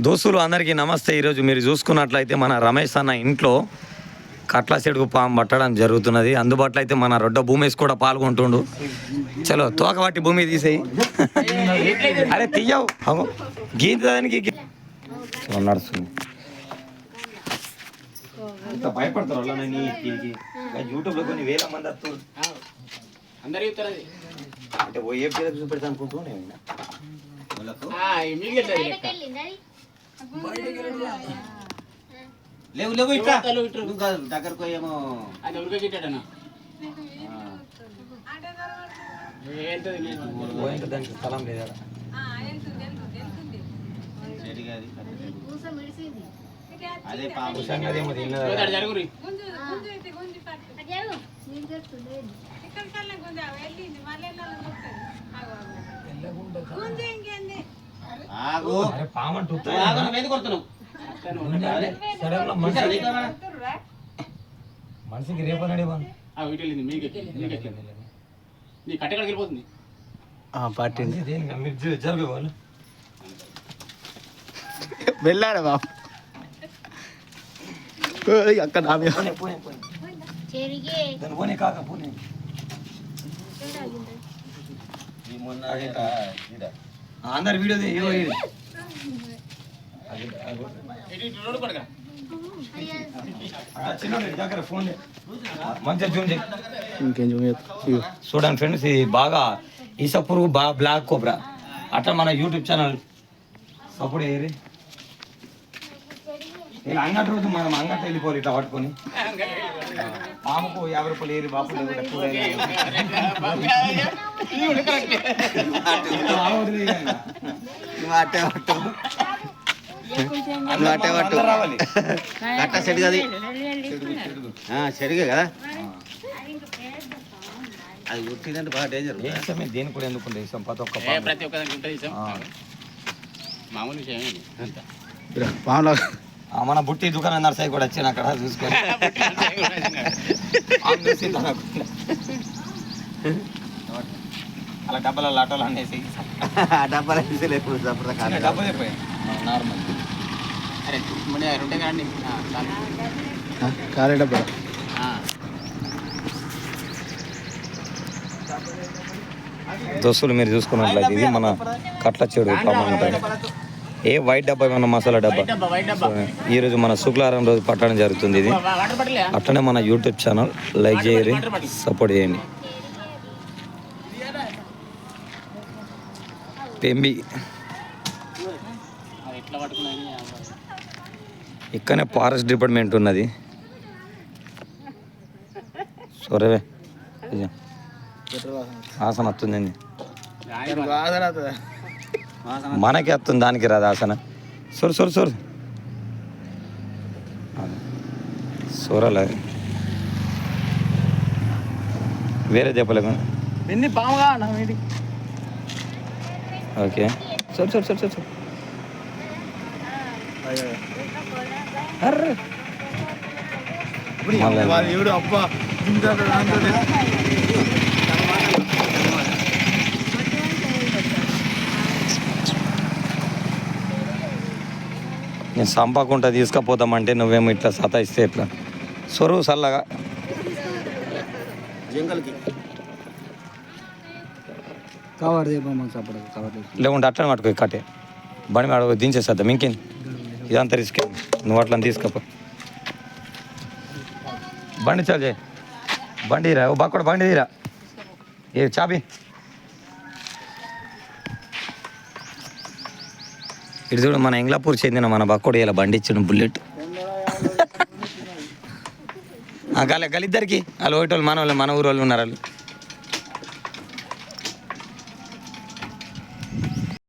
దోస్తులు అందరికీ నమస్తే. ఈరోజు మీరు చూసుకున్నట్లయితే మన రమేష్ అన్న ఇంట్లో కట్ల చెడుగు పాము పట్టడం జరుగుతున్నది. అందుబాటులో అయితే మన రొడ్డ భూమేష్ కూడా పాల్గొంటుండు. చలో తోక పట్టి భూమి తీసేయి. అరే తీయవు అగో గీత దానికి గీ- చలో, నడుస్తుంది ఇంత భయపడతారు వాళ్ళ నీ దీనికి యూట్యూబ్లో కొన్ని వేల మంది వస్తారు. అందరు చెప్తారు అది. అంటే ఓ ఏ పేరు చూపెడతా అనుకుంటున్నాను ఆ, లేవు లేవు ఇట్లా. నువ్వు కాదు, దగ్గరకు ఏమో అది ఉరికే గిట్టాడనా ఏంటది లేదు. దానికి స్థలం లేదా అది, పాము తిన్నదా? ఆగు. ఆగు, నువ్వు ఎందుకు కొడుతున్నావు? మనిషికి. నీ కట్టెక్కడికి వెళ్ళిపోతుంది. పట్టింది జరుగు వాళ్ళు వెళ్ళాడు బాబు? అక్కడ. పోనీ, కాక పోనీ. మొన్న అందరు వీడియో ఇగో ఇది. మంచిగా జూమ్ చేయి. ఇంకేం చూడండి ఫ్రెండ్స్ ఇది బాగా ఈస పురుగు బాగా బ్లాక్ కోబ్రా అట్లా మన యూట్యూబ్ ఛానల్. సపోర్ట్ చేయరి ఇలా అంగటి రోజు మనం అంగటి వెళ్ళిపోరు ఇట్లా పట్టుకొని. పాముకు యాభై రూపాయలు ఏరి బాపు లేకుంటే కూర ఏరి. ఆ వదిలేయ్ ఇక. నువ్వు అట్టే పట్టు. అట్టే పట్టు కట్ట అది చెడుగే కదా? అది ఉట్టిందంటే బాగా డేంజర్ దేశమే దేని కూడా ఎందుకు ప్రతి ఒక్క ఉంటుంది. మామూలు విషయం అంత. మన బుట్టి దుకాణం నర్సయ్య కూడా వచ్చాను అక్కడ చూసుకొని ఆమె చూసి తనకుండా. అలా డబ్బల లాటోలు అనేసి. డబ్బాలు వేసి లేకపోతే చిన్న అప్పుడు డబ్బు చెప్పాయి నార్మల్. అరే రెండే కదండి. ఆ, చాలు. కాలే డబ్బా. దోస్తులు మీరు చూసుకున్నట్లయితే ఇది మన కట్ల చెడు ఉంటుంది ఏ వైట్ డబ్బా మన మసాలా డబ్బా? వైట్ డబ్బా వైట్ డబ్బా. సో, ఈ రోజు మన శుక్రవారం రోజు పట్టడం జరుగుతుంది ఇది. అట్లనే మన యూట్యూబ్ ఛానల్ లైక్ చేయరి సపోర్ట్ చేయండి. పెంబి ఇక్కడనే ఫారెస్ట్ డిపార్ట్మెంట్ ఉన్నది. సొరవే. ఆసన వస్తుందండి మనకి వస్తుంది దానికి రాదు ఆసన. సొర సొర సొర. సొరలే. వేరే చెప్పలేము ఎన్ని బాగా ఓకే. సొర సొర సొర సొర అర్రే మళ్ళా. వాళ్ళు ఎవడు? అబ్బా ఇంత దాంతో నేను సంపకుండా తీసుకుపోతామంటే నువ్వేమో ఇట్లా సతాయిస్తే ఎట్లా? సొరువు చల్లగా జంగల్కి. కవర్ చేయమని కవర్ లేకుంటే అట్లనే పట్టుకో కట్టే. బండి మీద దించేసేద్దాం? ఇంకేం ఇదంతా రిస్క్. నువ్వు అట్లా తీసుకోపో. బండి చాలు చేయి. బండి రా ఓ బక్కడ బండి తీరా? ఏ చాబి. ఇటు చూడు మన ఇంగ్లాపూర్ చెందిన మన బక్కోడు ఇలా బండి ఇచ్చిన బుల్లెట్. గల గలిద్దరికి. వాళ్ళు ఒకటి వాళ్ళు మన వాళ్ళు మన ఊరు వాళ్ళు ఉన్నారు వాళ్ళు